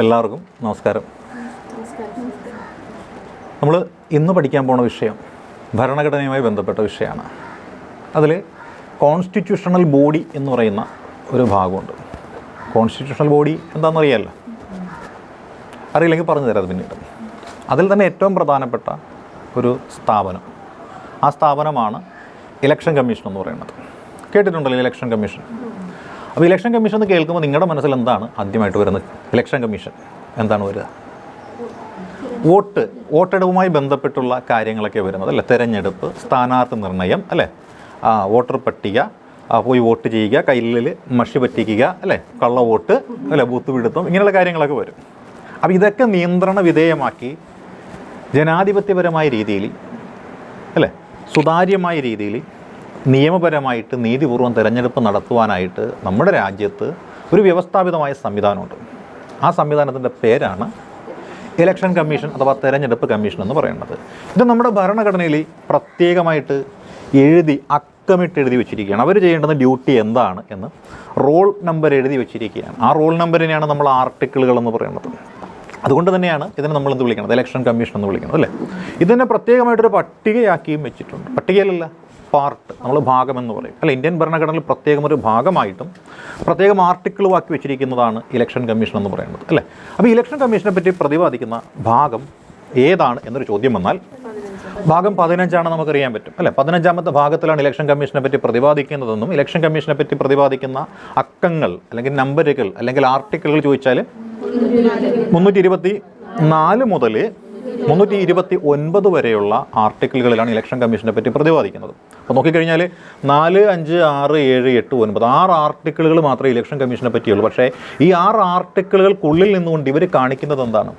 എല്ലാവർക്കും നമസ്കാരം. നമ്മൾ ഇന്ന് പഠിക്കാൻ പോണ വിഷയം ഭരണഘടനയുമായി ബന്ധപ്പെട്ട വിഷയമാണ്. അതിൽ കോൺസ്റ്റിറ്റ്യൂഷണൽ ബോഡി എന്ന് പറയുന്ന ഒരു ഭാഗമുണ്ട്. കോൺസ്റ്റിറ്റ്യൂഷണൽ ബോഡി എന്താണെന്ന് അറിയാമല്ലോ അറിയില്ലെങ്കിൽ പറഞ്ഞു തരാം അത് പിന്നീട്. അതിൽ തന്നെ ഏറ്റവും പ്രധാനപ്പെട്ട ഒരു സ്ഥാപനം. ആ സ്ഥാപനമാണ് ഇലക്ഷൻ കമ്മീഷൻ എന്ന് പറയുന്നത്. കേട്ടിട്ടുണ്ടല്ലോ ഇലക്ഷൻ കമ്മീഷൻ? അപ്പോൾ ഇലക്ഷൻ കമ്മീഷൻ എന്ന് കേൾക്കുമ്പോൾ നിങ്ങളുടെ മനസ്സിൽ എന്താണ് ആദ്യമായിട്ട് വരുന്നത്? Election commission. എന്താണ് വരിക? വോട്ട് വോട്ടെടുപ്പുമായി ബന്ധപ്പെട്ടുള്ള കാര്യങ്ങളൊക്കെ വരുന്നത് അല്ലേ? തെരഞ്ഞെടുപ്പ് സ്ഥാനാർത്ഥി നിർണയം അല്ലേ? വോട്ടർ പട്ടിക പോയി വോട്ട് ചെയ്യുക കയ്യിൽ മഷി പറ്റിക്കുക അല്ലേ? കള്ള വോട്ട് അല്ലേ? ബൂത്ത് പിടുത്തം ഇങ്ങനെയുള്ള കാര്യങ്ങളൊക്കെ വരും. അപ്പോൾ ഇതൊക്കെ നിയന്ത്രണ വിധേയമാക്കി ജനാധിപത്യപരമായ രീതിയിൽ അല്ലേ? സുതാര്യമായ രീതിയിൽ നിയമപരമായിട്ട് നീതിപൂർവം തിരഞ്ഞെടുപ്പ് നടത്തുവാനായിട്ട് നമ്മുടെ രാജ്യത്ത് ഒരു വ്യവസ്ഥാപിതമായ സംവിധാനമുണ്ട്. ആ സംവിധാനത്തിന്റെ പേരാണ് ഇലക്ഷൻ കമ്മീഷൻ അഥവാ തെരഞ്ഞെടുപ്പ് കമ്മീഷൻ എന്ന് പറയുന്നത്. ഇത് നമ്മുടെ ഭരണഘടനയിൽ പ്രത്യേകമായിട്ട് എഴുതി അക്കമിട്ട് എഴുതി വെച്ചിരിക്കുകയാണ്. അവർ ചെയ്യേണ്ടുന്ന ഡ്യൂട്ടി എന്താണ് എന്ന് റോൾ നമ്പർ എഴുതി വെച്ചിരിക്കുകയാണ്. ആ റോൾ നമ്പറിനെയാണ് നമ്മൾ ആർട്ടിക്കിളുകൾ എന്ന് പറയുന്നത്. അതുകൊണ്ട് തന്നെയാണ് ഇതിനെ നമ്മൾ എന്ത് വിളിക്കുന്നത്? ഇലക്ഷൻ കമ്മീഷൻ എന്ന് വിളിക്കുന്നത് അല്ലേ? ഇതിനെ പ്രത്യേകമായിട്ടൊരു പട്ടികയാക്കിയും വെച്ചിട്ടുണ്ട്. പട്ടികയിലല്ല. പാർട്ട് നമ്മൾ ഭാഗം എന്ന് പറയും. അല്ല ഇന്ത്യൻ ഭരണഘടനയിൽ പ്രത്യേകം ഒരു ഭാഗമായിട്ടും പ്രത്യേകം ആർട്ടിക്കിളും ആക്കി വെച്ചിരിക്കുന്നതാണ് ഇലക്ഷൻ കമ്മീഷൻ എന്ന് പറയുന്നത് അല്ലേ? അപ്പോൾ ഇലക്ഷൻ കമ്മീഷനെ പറ്റി പ്രതിപാദിക്കുന്ന ഭാഗം ഏതാണ് എന്നൊരു ചോദ്യം വന്നാൽ ഭാഗം പതിനഞ്ചാണ് നമുക്കറിയാൻ പറ്റും അല്ലേ? പതിനഞ്ചാമത്തെ ഭാഗത്തിലാണ് ഇലക്ഷൻ കമ്മീഷനെ പറ്റി പ്രതിപാദിക്കുന്നതെന്നും ഇലക്ഷൻ കമ്മീഷനെ പറ്റി പ്രതിപാദിക്കുന്ന അക്കങ്ങൾ അല്ലെങ്കിൽ നമ്പറുകൾ അല്ലെങ്കിൽ ആർട്ടിക്കിളുകൾ ചോദിച്ചാൽ മുന്നൂറ്റി ഇരുപത്തി നാല് മുതൽ മുന്നൂറ്റി ഇരുപത്തി ഒൻപത് വരെയുള്ള ആർട്ടിക്കിളുകളിലാണ് ഇലക്ഷൻ കമ്മീഷനെ പറ്റി പ്രതിപാദിക്കുന്നത്. അപ്പോൾ നോക്കിക്കഴിഞ്ഞാൽ നാല് അഞ്ച് ആറ് ഏഴ് എട്ട് ഒൻപത് ആറ് ആർട്ടിക്കിളുകൾ മാത്രമേ ഇലക്ഷൻ കമ്മീഷനെ പറ്റിയുള്ളൂ. പക്ഷേ ഈ ആറ് ആർട്ടിക്കിളുകൾക്കുള്ളിൽ നിന്നുകൊണ്ട് ഇവർ കാണിക്കുന്നത് എന്താണ്?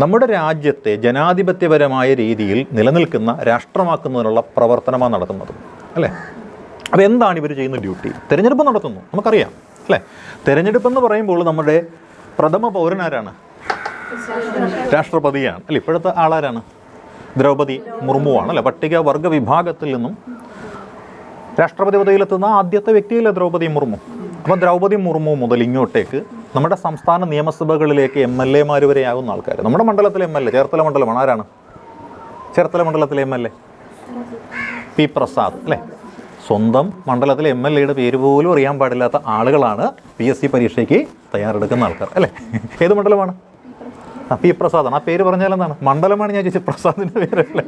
നമ്മുടെ രാജ്യത്തെ ജനാധിപത്യപരമായ രീതിയിൽ നിലനിൽക്കുന്ന രാഷ്ട്രമാക്കുന്നതിനുള്ള പ്രവർത്തനമാണ് നടത്തുന്നത്. അല്ലേ? അപ്പോൾ എന്താണ് ഇവർ ചെയ്യുന്ന ഡ്യൂട്ടി? തിരഞ്ഞെടുപ്പ് നടത്തുന്നു. നമുക്കറിയാം. അല്ലേ? തിരഞ്ഞെടുപ്പ് എന്ന് പറയുമ്പോൾ നമ്മുടെ പ്രഥമ പൗരനാരാണ് രാഷ്ട്രപതിയാണ്. അല്ല ഇപ്പോഴത്തെ ആളാരാണ്? ദ്രൗപദി മുർമുവാണ് അല്ലെ? പട്ടിക വർഗ വിഭാഗത്തിൽ നിന്നും രാഷ്ട്രപതി പദവിയിലെത്തുന്ന ആദ്യത്തെ വ്യക്തിയല്ലേ ദ്രൗപദി മുർമു? അപ്പോൾ ദ്രൗപദി മുർമു മുതൽ ഇങ്ങോട്ടേക്ക് നമ്മുടെ സംസ്ഥാന നിയമസഭകളിലേക്ക് എം എൽ എമാർ വരെയാകുന്ന ആൾക്കാർ നമ്മുടെ മണ്ഡലത്തിലെ എം എൽ എ ചേർത്തല മണ്ഡലമാണ്. ആരാണ്? ചേർത്തല മണ്ഡലത്തിലെ M L A P Prasad അല്ലേ? സ്വന്തം മണ്ഡലത്തിലെ എം എൽ എയുടെ പേര് പോലും അറിയാൻ പാടില്ലാത്ത ആളുകളാണ് പി എസ് സി പരീക്ഷയ്ക്ക് തയ്യാറെടുക്കുന്ന ആൾക്കാർ അല്ലേ? ഏത് മണ്ഡലമാണ്? പി പ്രസാദാണ്. ആ പേര് പറഞ്ഞാൽ എന്താണ്? മണ്ഡലമാണ് ഞാൻ ചോദിച്ചത്. പ്രസാദിന്റെ പേരല്ലേ?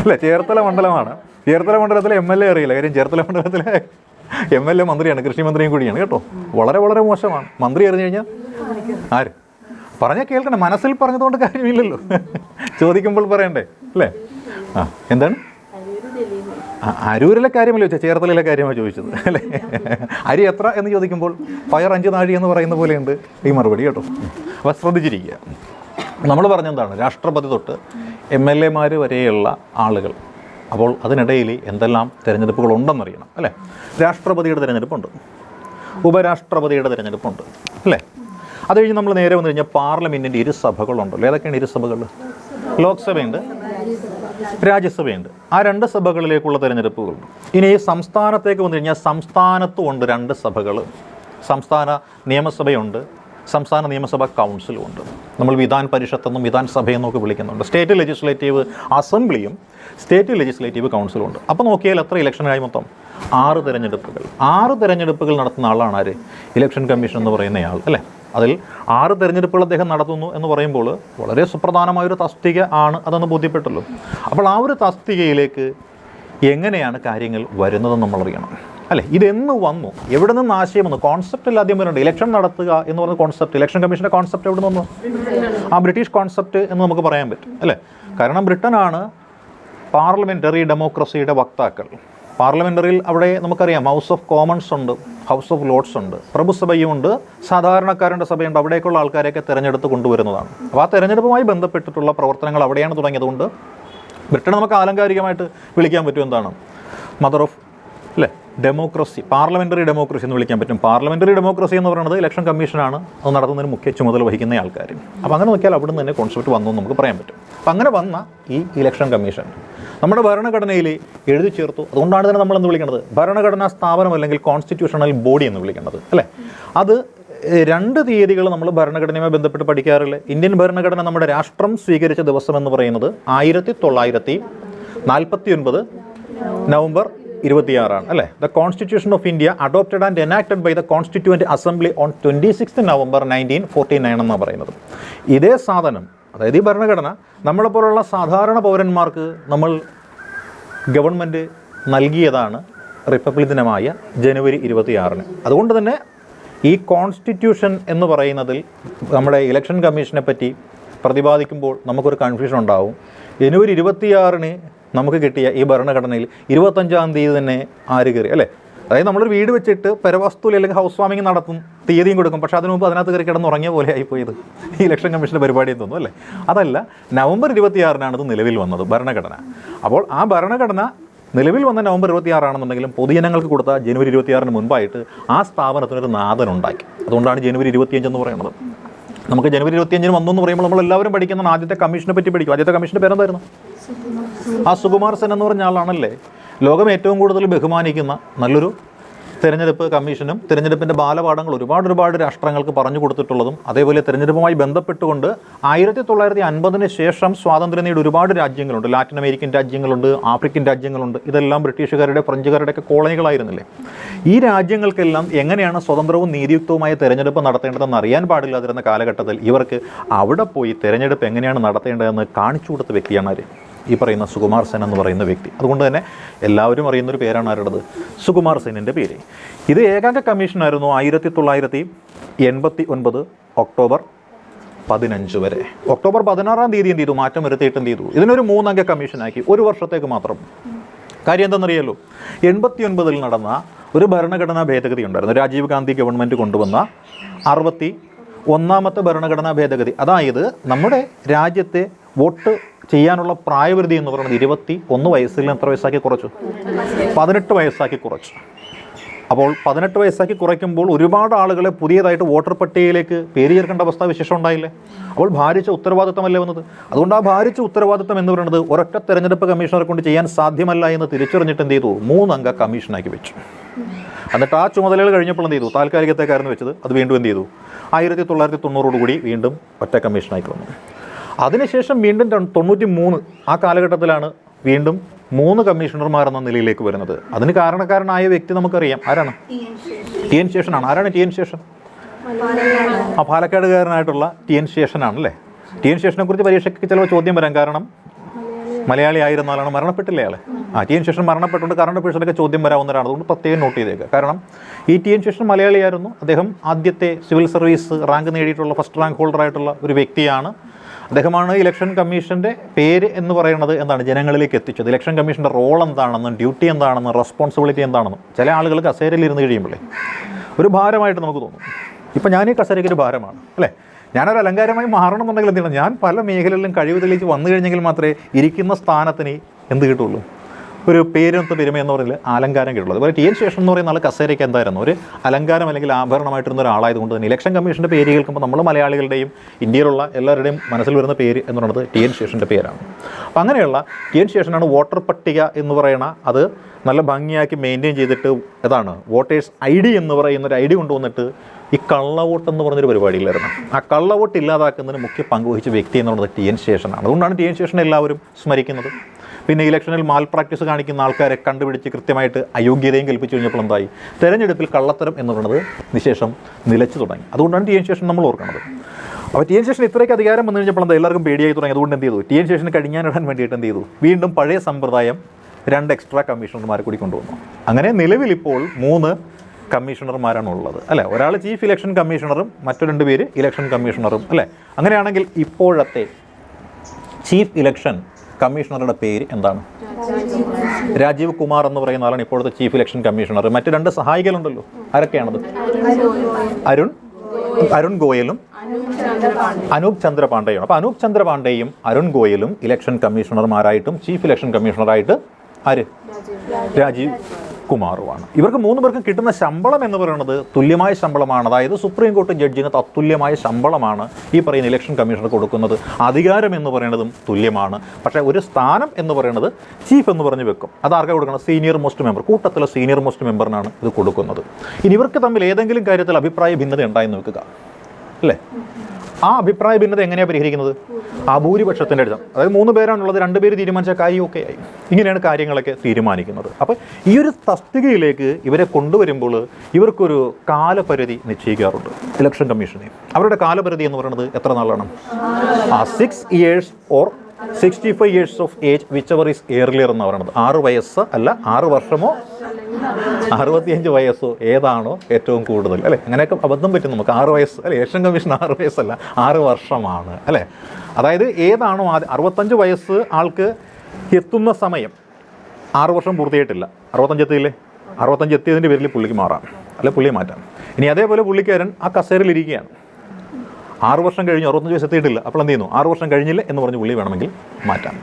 അല്ലേ ചേർത്തല മണ്ഡലമാണ്. ചേർത്തല മണ്ഡലത്തിലെ എം എൽ എ അറിയില്ല. കാര്യം ചേർത്തല മണ്ഡലത്തിലെ എം എൽ എ മന്ത്രിയാണ്. കൃഷി മന്ത്രിയും കൂടിയാണ് കേട്ടോ? വളരെ വളരെ മോശമാണ്. മന്ത്രി അറിഞ്ഞു കഴിഞ്ഞാൽ ആര്? പറഞ്ഞാൽ കേൾക്കണേ മനസ്സിൽ പറഞ്ഞതുകൊണ്ട് കാര്യമില്ലല്ലോ. ചോദിക്കുമ്പോൾ പറയണ്ടേ? അല്ലേ? ആ എന്താണ്? അരൂരിലെ കാര്യമല്ല ചോദിച്ചത്? ചേർത്തലയിലെ കാര്യമാണ് ചോദിച്ചത് അല്ലേ? അരി എത്ര എന്ന് ചോദിക്കുമ്പോൾ പയർ അഞ്ച് നാഴി എന്ന് പറയുന്ന പോലെയുണ്ട്. ഈ മറുപടി കേട്ടോ. അപ്പോൾ ശ്രദ്ധിച്ചിരിക്കുക. നമ്മൾ പറഞ്ഞെന്താണ്? രാഷ്ട്രപതി തൊട്ട് എം എൽ എമാർ വരെയുള്ള ആളുകൾ. അപ്പോൾ അതിനിടയിൽ എന്തെല്ലാം തിരഞ്ഞെടുപ്പുകൾ ഉണ്ടെന്നറിയണം അല്ലേ? രാഷ്ട്രപതിയുടെ തിരഞ്ഞെടുപ്പുണ്ട്. ഉപരാഷ്ട്രപതിയുടെ തിരഞ്ഞെടുപ്പുണ്ട് അല്ലേ? അത് കഴിഞ്ഞ് നമ്മൾ നേരെ വന്നു കഴിഞ്ഞാൽ പാർലമെന്റിന്റെ ഇരു സഭകളുണ്ടല്ലോ ഏതൊക്കെയാണ് ഇരു സഭകൾ ലോക്സഭയുണ്ട്. രാജ്യസഭയുണ്ട്. ആ രണ്ട് സഭകളിലേക്കുള്ള തിരഞ്ഞെടുപ്പുകളുണ്ട് ഇനി സംസ്ഥാനത്തേക്ക് വന്നു കഴിഞ്ഞാൽ സംസ്ഥാനത്തും ഉണ്ട് രണ്ട് സഭകൾ സംസ്ഥാന നിയമസഭയുണ്ട് സംസ്ഥാന നിയമസഭ കൗൺസിലും ഉണ്ട് നമ്മൾ വിധാൻ പരിഷത്തെന്നും വിധാൻ സഭയെന്നൊക്കെ വിളിക്കുന്നുണ്ട്. സ്റ്റേറ്റ് ലെജിസ്ലേറ്റീവ് അസംബ്ലിയും സ്റ്റേറ്റ് ലെജിസ്ലേറ്റീവ് കൗൺസിലും ഉണ്ട് അപ്പോൾ നോക്കിയാൽ എത്ര ഇലക്ഷനായി മൊത്തം? ആറ് തിരഞ്ഞെടുപ്പുകൾ. ആറ് തിരഞ്ഞെടുപ്പുകൾ നടത്തുന്ന ആളാണ് ആര്? ഇലക്ഷൻ കമ്മീഷൻ എന്ന് പറയുന്നയാൾ അല്ലേ? അതിൽ ആറ് തെരഞ്ഞെടുപ്പുകൾ അദ്ദേഹം നടത്തുന്നു എന്ന് പറയുമ്പോൾ വളരെ സുപ്രധാനമായൊരു തസ്തിക ആണ് അതെന്ന് ബോധ്യപ്പെട്ടല്ലോ. അപ്പോൾ ആ ഒരു തസ്തികയിലേക്ക് എങ്ങനെയാണ് കാര്യങ്ങൾ വരുന്നതെന്ന് നമ്മൾ അറിയണം അല്ലേ? ഇതെന്ന് വന്നു? എവിടെ നിന്ന് ആശയം വന്നു? കോൺസെപ്റ്റ് ആദ്യം വരുന്നുണ്ട് ഇലക്ഷൻ നടത്തുക എന്ന് പറഞ്ഞ കോൺസെപ്റ്റ് ഇലക്ഷൻ കമ്മീഷന്റെ കോൺസെപ്റ്റ് എവിടെ നിന്ന് വന്നു? ആ ബ്രിട്ടീഷ് കോൺസെപ്റ്റ് എന്ന് നമുക്ക് പറയാൻ പറ്റും. അല്ലേ? കാരണം ബ്രിട്ടനാണ് പാർലമെന്ററി ഡെമോക്രസിയുടെ വക്താക്കൾ. പാർലമെന്ററിയിൽ അവിടെ നമുക്കറിയാം ഹൗസ് ഓഫ് കോമൺസ് ഉണ്ട് ഹൗസ് ഓഫ് ലോഡ്സ് ഉണ്ട് പ്രഭുസഭയും ഉണ്ട് സാധാരണക്കാരന്റെ സഭയുണ്ട് അവിടേക്കുള്ള ആൾക്കാരെയൊക്കെ തിരഞ്ഞെടുത്ത് കൊണ്ടുവരുന്നതാണ്. അപ്പോൾ ആ തിരഞ്ഞെടുപ്പുമായി ബന്ധപ്പെട്ടിട്ടുള്ള പ്രവർത്തനങ്ങൾ അവിടെയാണ് തുടങ്ങിയതുകൊണ്ട് ബ്രിട്ടനെ നമുക്ക് ആലങ്കാരികമായിട്ട് വിളിക്കാൻ പറ്റും എന്താണ്? മദർ ഓഫ് അല്ലേ? ഡെമോക്രസി പാർലമെന്ററി ഡെമോക്രസി എന്ന് വിളിക്കാൻ പറ്റും. പാർലമെന്ററി ഡെമോക്രസി എന്ന് പറയുന്നത് ഇലക്ഷൻ കമ്മീഷനാണ് അത് നടത്തുന്നതിന് മുഖ്യ ചുമതല വഹിക്കുന്ന ആൾക്കാർ അപ്പോൾ അങ്ങനെ നോക്കിയാൽ അവിടെ നിന്ന് തന്നെ കോൺസെപ്റ്റ് വന്നു എന്ന് നമുക്ക് പറയാൻ പറ്റും. അപ്പം അങ്ങനെ വന്ന ഈ ഇലക്ഷൻ കമ്മീഷൻ നമ്മുടെ ഭരണഘടനയിൽ എഴുതി ചേർത്തു. അതുകൊണ്ടാണ് തന്നെ നമ്മൾ എന്ന് വിളിക്കുന്നത് ഭരണഘടനാ സ്ഥാപനം അല്ലെങ്കിൽ കോൺസ്റ്റിറ്റ്യൂഷണൽ ബോഡി എന്ന് വിളിക്കുന്നത് അല്ലേ? അത് രണ്ട് തീയതികൾ നമ്മൾ ഭരണഘടനയുമായി ബന്ധപ്പെട്ട് പഠിക്കാറില്ല? ഇന്ത്യൻ ഭരണഘടന നമ്മുടെ രാഷ്ട്രം സ്വീകരിച്ച ദിവസം എന്ന് പറയുന്നത് ആയിരത്തി തൊള്ളായിരത്തി നാൽപ്പത്തി ഒൻപത് നവംബർ ഇരുപത്തിയാറാണ് അല്ലേ? The constitution of India adopted and enacted by the constituent assembly on twenty six November nineteen forty nine എന്നാണ് പറയുന്നത്. ഇതേ സാധനം അതായത് ഈ ഭരണഘടന നമ്മളെപ്പോലുള്ള സാധാരണ പൗരന്മാർക്ക് നമ്മൾ ഗവൺമെന്റ് നൽകിയതാണ് റിപ്പബ്ലിക് ദിനമായ ജനുവരി ഇരുപത്തിയാറിന്. അതുകൊണ്ട് തന്നെ ഈ കോൺസ്റ്റിറ്റ്യൂഷൻ എന്ന് പറയുന്നതിൽ നമ്മുടെ ഇലക്ഷൻ കമ്മീഷനെ പറ്റി പ്രതിപാദിക്കുമ്പോൾ നമുക്കൊരു കൺഫ്യൂഷൻ ഉണ്ടാവും. ജനുവരി ഇരുപത്തിയാറിന് നമുക്ക് കിട്ടിയ ഈ ഭരണഘടനയിൽ ഇരുപത്തഞ്ചാം തീയതി തന്നെ ആര് കയറി? അല്ലേ? അതായത് നമ്മളൊരു വീട് വെച്ചിട്ട് പരവസ്തുവിൽ അല്ലെങ്കിൽ ഹൗസ് വാമിങ് നടത്തും തീയതിയും കൊടുക്കും. പക്ഷേ അതിനു മുമ്പ് അതിനകത്ത് കയറി കിടന്ന് ഉറങ്ങിയ പോലെ ആയിപ്പോയത് ഈ ഇലക്ഷൻ കമ്മീഷന്റെ പരിപാടി എന്ന് തോന്നുന്നു അല്ലേ? അതല്ല നവംബർ ഇരുപത്തിയാറിനാണ് ഇത് നിലവിൽ വന്നത് ഭരണഘടന. അപ്പോൾ ആ ഭരണഘടന നിലവിൽ വന്ന നവംബർ ഇരുപത്തിയാറാണെന്നുണ്ടെങ്കിലും പൊതുജനങ്ങൾക്ക് കൊടുത്ത ജനുവരി ഇരുപത്തിയാറിന് മുൻപായിട്ട് ആ സ്ഥാപനത്തിനൊരു നാഥൻ ഉണ്ടാക്കി അതുകൊണ്ടാണ് ജനുവരി ഇരുപത്തിയഞ്ച് എന്ന് പറയുന്നത്. നമുക്ക് ജനുവരി ഇരുപത്തിയഞ്ചിന് വന്നു എന്ന് പറയുമ്പോൾ നമ്മൾ എല്ലാവരും പഠിക്കുന്ന ആദ്യത്തെ കമ്മീഷനെ പറ്റി പഠിക്കും. ആദ്യത്തെ കമ്മീഷന്റെ പേരെന്തായിരുന്നു? ആ സുകുമാർ സെൻ എന്ന് പറഞ്ഞ ആളാണല്ലേ? ലോകം ഏറ്റവും കൂടുതൽ ബഹുമാനിക്കുന്ന നല്ലൊരു തിരഞ്ഞെടുപ്പ് കമ്മീഷനും തിരഞ്ഞെടുപ്പിന്റെ ബാലപാഠങ്ങൾ ഒരുപാട് ഒരുപാട് രാഷ്ട്രങ്ങൾക്ക് പറഞ്ഞു കൊടുത്തിട്ടുള്ളതും അതേപോലെ തിരഞ്ഞെടുപ്പുമായി ബന്ധപ്പെട്ടുകൊണ്ട് ആയിരത്തി തൊള്ളായിരത്തി അൻപതിന് ശേഷം സ്വാതന്ത്ര്യം നേടിയ ഒരുപാട് രാജ്യങ്ങളുണ്ട്. ലാറ്റിൻ അമേരിക്കൻ രാജ്യങ്ങളുണ്ട് ആഫ്രിക്കൻ രാജ്യങ്ങളുണ്ട്. ഇതെല്ലാം ബ്രിട്ടീഷുകാരുടെ ഫ്രഞ്ചുകാരുടെ ഒക്കെ കോളനികളായിരുന്നില്ലേ? ഈ രാജ്യങ്ങൾക്കെല്ലാം എങ്ങനെയാണ് സ്വതന്ത്രവും നീതിയുക്തവുമായ തിരഞ്ഞെടുപ്പ് നടത്തേണ്ടതെന്ന് അറിയാൻ പാടില്ലാതിരുന്ന കാലഘട്ടത്തിൽ ഇവർക്ക് അവിടെ പോയി തിരഞ്ഞെടുപ്പ് എങ്ങനെയാണ് നടത്തേണ്ടതെന്ന് കാണിച്ചു കൊടുത്ത വ്യക്തിയാണ് ആര്? ഈ പറയുന്ന സുകുമാർ സെൻ എന്ന് പറയുന്ന വ്യക്തി. അതുകൊണ്ട് തന്നെ എല്ലാവരും അറിയുന്ന ഒരു പേരാണ് ആരുടേത്? സുകുമാർ സെന്നിന്റെ പേര്. ഇത് ഏകാംഗ കമ്മീഷനായിരുന്നു ആയിരത്തി തൊള്ളായിരത്തി എൺപത്തി ഒൻപത് ഒക്ടോബർ പതിനഞ്ച് വരെ. ഒക്ടോബർ പതിനാറാം തീയതി എന്ത് ചെയ്തു? മാറ്റം വരുത്തിയിട്ട് എന്ത് ചെയ്തു? ഇതിനൊരു മൂന്നംഗ കമ്മീഷനാക്കി ഒരു വർഷത്തേക്ക് മാത്രം. കാര്യം എന്തെന്നറിയാലോ എൺപത്തി ഒൻപതിൽ നടന്ന ഒരു ഭരണഘടനാ ഭേദഗതി ഉണ്ടായിരുന്നു. രാജീവ് ഗാന്ധി ഗവൺമെന്റ് കൊണ്ടുവന്ന അറുപത്തി ഒന്നാമത്തെ ഭരണഘടനാ ഭേദഗതി. അതായത് നമ്മുടെ രാജ്യത്തെ വോട്ട് ചെയ്യാനുള്ള പ്രായപരിധി എന്ന് പറയുന്നത് ഇരുപത്തി ഒന്ന് വയസ്സിൽ എത്ര വയസ്സാക്കി കുറച്ചു? പതിനെട്ട് വയസ്സാക്കി കുറച്ചു. അപ്പോൾ പതിനെട്ട് വയസ്സാക്കി കുറയ്ക്കുമ്പോൾ ഒരുപാട് ആളുകളെ പുതിയതായിട്ട് വോട്ടർ പട്ടികയിലേക്ക് പേര് ചേർക്കേണ്ട അവസ്ഥ വിശേഷം ഉണ്ടായില്ലേ? അപ്പോൾ ഭാരിച്ച ഉത്തരവാദിത്തമല്ലേ വന്നത്? അതുകൊണ്ട് ആ ഭാരിച്ച ഉത്തരവാദിത്തം എന്ന് പറയുന്നത് ഒരൊറ്റ തെരഞ്ഞെടുപ്പ് കമ്മീഷണറെ കൊണ്ട് ചെയ്യാൻ സാധ്യമല്ല എന്ന് തിരിച്ചറിഞ്ഞിട്ട് എന്ത് ചെയ്തു? മൂന്നംഗ കമ്മീഷനാക്കി വെച്ചു. എന്നിട്ട് ആ ചുമതലകൾ കഴിഞ്ഞപ്പോൾ എന്ത് ചെയ്തു? താൽക്കാലികത്തേക്കായിരുന്നു വെച്ചത്. അത് വീണ്ടും എന്ത് ചെയ്തു? ആയിരത്തി തൊള്ളായിരത്തി തൊണ്ണൂറോടുകൂടി വീണ്ടും ഒറ്റ കമ്മീഷനായി വന്നു അതിനുശേഷം വീണ്ടും തൊണ്ണൂറ്റി മൂന്ന് ആ കാലഘട്ടത്തിലാണ് വീണ്ടും മൂന്ന് കമ്മീഷണർമാർ എന്ന നിലയിലേക്ക് വരുന്നത്. അതിന് കാരണക്കാരനായ വ്യക്തി നമുക്കറിയാം. ആരാണ്? ടി എൻ ശേഷനാണ്. ആരാണ് ടി എൻ ശേഷൻ? ആ പാലക്കാടുകാരനായിട്ടുള്ള ടി എൻ ശേഷനാണ് ശേഷനാണല്ലേ? ടി എൻ ശേഷനെ കുറിച്ച് പരീക്ഷയ്ക്ക് ചിലപ്പോൾ ചോദ്യം വരാം കാരണം മലയാളി ആയിരുന്നാലാണ് മരണപ്പെട്ടില്ലേ ആളെ? ആ ടി എൻ ശേഷൻ മരണപ്പെട്ടുകൊണ്ട് കറണ്ട് അഫയേഴ്സിലൊക്കെ ചോദ്യം വരാവുന്നവരാണ് അതുകൊണ്ട് പ്രത്യേകം നോട്ട് ചെയ്തേക്കുക കാരണം ഈ ടി എൻ ശേഷൻ മലയാളിയായിരുന്നു. അദ്ദേഹം ആദ്യത്തെ സിവിൽ സർവീസ് റാങ്ക് നേടിയിട്ടുള്ള ഫസ്റ്റ് റാങ്ക് ഹോൾഡർ ആയിട്ടുള്ള ഒരു വ്യക്തിയാണ്. അദ്ദേഹമാണ് ഇലക്ഷൻ കമ്മീഷന്റെ പേര് എന്ന് പറയുന്നത് എന്താണ് ജനങ്ങളിലേക്ക് എത്തിച്ചത്. ഇലക്ഷൻ കമ്മീഷന്റെ റോൾ എന്താണെന്നും ഡ്യൂട്ടി എന്താണെന്നും റെസ്പോൺസിബിലിറ്റി എന്താണെന്നും ചില ആളുകൾ കസേരയിൽ ഇരുന്ന് കഴിയുമ്പോഴേ ഒരു ഭാരമായിട്ട് നമുക്ക് തോന്നും. ഇപ്പം ഞാൻ ഈ കസേരയ്ക്ക് ഒരു ഭാരമാണ് അല്ലേ? ഞാനൊരു അലങ്കാരമായി മാറണം എന്നുണ്ടെങ്കിൽ എന്ത് ഞാൻ പല മേഖലകളിലും കഴിവ് തെളിയിച്ച് വന്നു കഴിഞ്ഞെങ്കിൽ മാത്രമേ ഇരിക്കുന്ന സ്ഥാനത്തിന് എന്ത് കിട്ടുള്ളൂ? ഒരു പേരൊത്ത പെരുമ എന്ന് പറഞ്ഞാൽ അലങ്കാരം കിട്ടുള്ളത് അതുപോലെ ടി എൻ ശേഷം എന്ന് പറയുന്ന ആൾ കസേരയ്ക്ക് എന്തായിരുന്നു? ഒരു അലങ്കാരം അല്ലെങ്കിൽ ആഭരണമായിട്ടിരുന്ന ഒരാളായതുകൊണ്ട് തന്നെ ഇലക്ഷൻ കമ്മീഷന്റെ പേര് കേൾക്കുമ്പോൾ നമ്മൾ മലയാളികളുടെയും ഇന്ത്യയിലുള്ള എല്ലാവരുടെയും മനസ്സിൽ വരുന്ന പേര് എന്ന് പറയുന്നത് ടി എൻ ശേഷന്റെ പേരാണ്. അപ്പം അങ്ങനെയുള്ള ടി എൻ ശേഷനാണ് വോട്ടർ പട്ടിക എന്ന് പറയുന്ന അത് നല്ല ഭംഗിയാക്കി മെയിന്റെയിൻ ചെയ്തിട്ട് ഇതാണ് വോട്ടേഴ്സ് ഐ ഡി എന്ന് പറയുന്ന ഒരു ഐ ഡി കൊണ്ടുവന്നിട്ട് ഈ കള്ളവോട്ട് എന്ന് പറഞ്ഞൊരു പരിപാടിയിലായിരുന്നു. ആ കള്ളവോട്ട് ഇല്ലാതാക്കുന്നതിന് മുഖ്യ പങ്ക് വഹിച്ച വ്യക്തി എന്ന് പറയുന്നത് ടി എൻ ശേഷനാണ്. അതുകൊണ്ടാണ് ടി എൻ ശേഷൻ എല്ലാവരും സ്മരിക്കുന്നത്. പിന്നെ ഇലക്ഷനിൽ മാൽ പ്രാക്ടീസ് കാണിക്കുന്ന ആൾക്കാരെ കണ്ടുപിടിച്ച് കൃത്യമായിട്ട് അയോഗ്യതയും കൽപ്പിച്ചു കഴിഞ്ഞപ്പോൾ എന്തായി? തെരഞ്ഞെടുപ്പിൽ കള്ളത്തരം എന്ന് പറയുന്നത് നിശേഷം നിലച്ചു തുടങ്ങി. അതുകൊണ്ടാണ് ടി എൻ ശേഷൻ നമ്മൾ ഓർക്കുന്നത്. അപ്പോൾ ടി എൻ ശേഷൻ ഇത്രയ്ക്ക് അധികാരം വന്നു കഴിഞ്ഞപ്പോൾ എന്താ എല്ലാവർക്കും പേടിയായി തുടങ്ങി. അതുകൊണ്ട് എന്ത് ചെയ്തു? ടി എൻ ശേഷന് കഴിഞ്ഞാനിടാൻ വേണ്ടിയിട്ട് എന്ത് ചെയ്തു? വീണ്ടും പഴയ സമ്പ്രദായം രണ്ട് എക്സ്ട്രാ കമ്മീഷണർമാരെ കൂടി കൊണ്ടുവന്നു. അങ്ങനെ നിലവിൽ ഇപ്പോൾ മൂന്ന് കമ്മീഷണർമാരാണ് ഉള്ളത് അല്ലേ? ഒരാൾ ചീഫ് ഇലക്ഷൻ കമ്മീഷണറും മറ്റു രണ്ട് പേര് ഇലക്ഷൻ കമ്മീഷണറും അല്ലേ? അങ്ങനെയാണെങ്കിൽ ഇപ്പോഴത്തെ ചീഫ് ഇലക്ഷൻ കമ്മീഷണറുടെ പേര് എന്താണ്? രാജീവ് കുമാർ എന്ന് പറയുന്ന ആളാണ് ഇപ്പോഴത്തെ ചീഫ് ഇലക്ഷൻ കമ്മീഷണർ. മറ്റ് രണ്ട് സഹായികളുണ്ടല്ലോ. ആരൊക്കെയാണത്? അരുൺ അരുൺ ഗോയലും അനൂപ് ചന്ദ്ര അപ്പോൾ അനൂപ് ചന്ദ്ര പാണ്ഡെയും അരുൺ ഗോയലും ഇലക്ഷൻ കമ്മീഷണർമാരായിട്ടും ചീഫ് ഇലക്ഷൻ കമ്മീഷണറായിട്ട് ആര്? രാജീവ്. കുമാറുമാണ് ഇവർക്ക് മൂന്ന് പേർക്കും കിട്ടുന്ന ശമ്പളം എന്ന് പറയുന്നത് തുല്യമായ ശമ്പളമാണ്. അതായത് സുപ്രീം കോടതി ജഡ്ജിന് തത്തുല്യമായ ശമ്പളമാണ് ഈ പറയുന്ന ഇലക്ഷൻ കമ്മീഷണർ കൊടുക്കുന്നത്. അധികാരം എന്ന് പറയുന്നതും തുല്യമാണ്. പക്ഷേ ഒരു സ്ഥാനം എന്ന് പറയുന്നത് ചീഫ് എന്ന് പറഞ്ഞ് വെക്കും. അത് ആർക്കാ കൊടുക്കണം? സീനിയർ മോസ്റ്റ് മെമ്പർ കൂട്ടത്തിലെ സീനിയർ മോസ്റ്റ് മെമ്പറിനാണ് ഇത് കൊടുക്കുന്നത്. ഇനി ഇവർക്ക് തമ്മിൽ ഏതെങ്കിലും കാര്യത്തിൽ അഭിപ്രായ ഭിന്നത ഉണ്ടായെന്ന് വെക്കുക അല്ലേ? ആ അഭിപ്രായ ഭിന്നത എങ്ങനെയാണ് പരിഹരിക്കുന്നത്? ആ ഭൂരിപക്ഷത്തിന്റെ അടുത്ത്. അതായത് മൂന്ന് പേരാണുള്ളത് രണ്ട് പേര് തീരുമാനിച്ച കാര്യം ഒക്കെ ആയി. ഇങ്ങനെയാണ് കാര്യങ്ങളൊക്കെ തീരുമാനിക്കുന്നത്. അപ്പോൾ ഈ ഒരു തസ്തികയിലേക്ക് ഇവരെ കൊണ്ടുവരുമ്പോൾ ഇവർക്കൊരു കാലപരിധി നിശ്ചയിക്കാറുണ്ട്. ഇലക്ഷൻ കമ്മീഷനെ. അവരുടെ കാലപരിധി എന്ന് പറയുന്നത് എത്ര നാളാണ്? ആ six years or sixty five years of age which ever is earlier എന്ന് പറയുന്നത്. ആറ് വയസ്സ് അല്ല ആറ് വർഷമോ അറുപത്തിയഞ്ച് വയസ്സോ ഏതാണോ ഏറ്റവും കൂടുതൽ അല്ലേ? അങ്ങനെയൊക്കെ അബദ്ധം പറ്റും നമുക്ക്. ആറ് വയസ്സ് അല്ലേ? ഇലക്ഷൻ കമ്മീഷൻ ആറ് വയസ്സല്ല ആറ് വർഷമാണ് അല്ലേ? അതായത് ഏതാണോ ആദ്യം അറുപത്തഞ്ച് വയസ്സ് ആൾക്ക് എത്തുന്ന സമയം ആറ് വർഷം പൂർത്തിയായിട്ടില്ല. അറുപത്തഞ്ച് എത്തിയില്ലേ? അറുപത്തഞ്ച് എത്തിയതിന്റെ പേരിൽ പുള്ളിക്ക് മാറാം അല്ലെ? പുള്ളിയെ മാറ്റാം. ഇനി അതേപോലെ പുള്ളിക്കാരൻ ആ കസേരയിൽ ഇരിക്കുകയാണ്. ആറ് വർഷം കഴിഞ്ഞ് അറുപത്തഞ്ച് വയസ്സ് എത്തിയിട്ടില്ല. അപ്പോൾ എന്ത് ചെയ്യുന്നു? ആറ് വർഷം കഴിഞ്ഞില്ല എന്ന് പറഞ്ഞ് പുള്ളി വേണമെങ്കിൽ മാറ്റാം.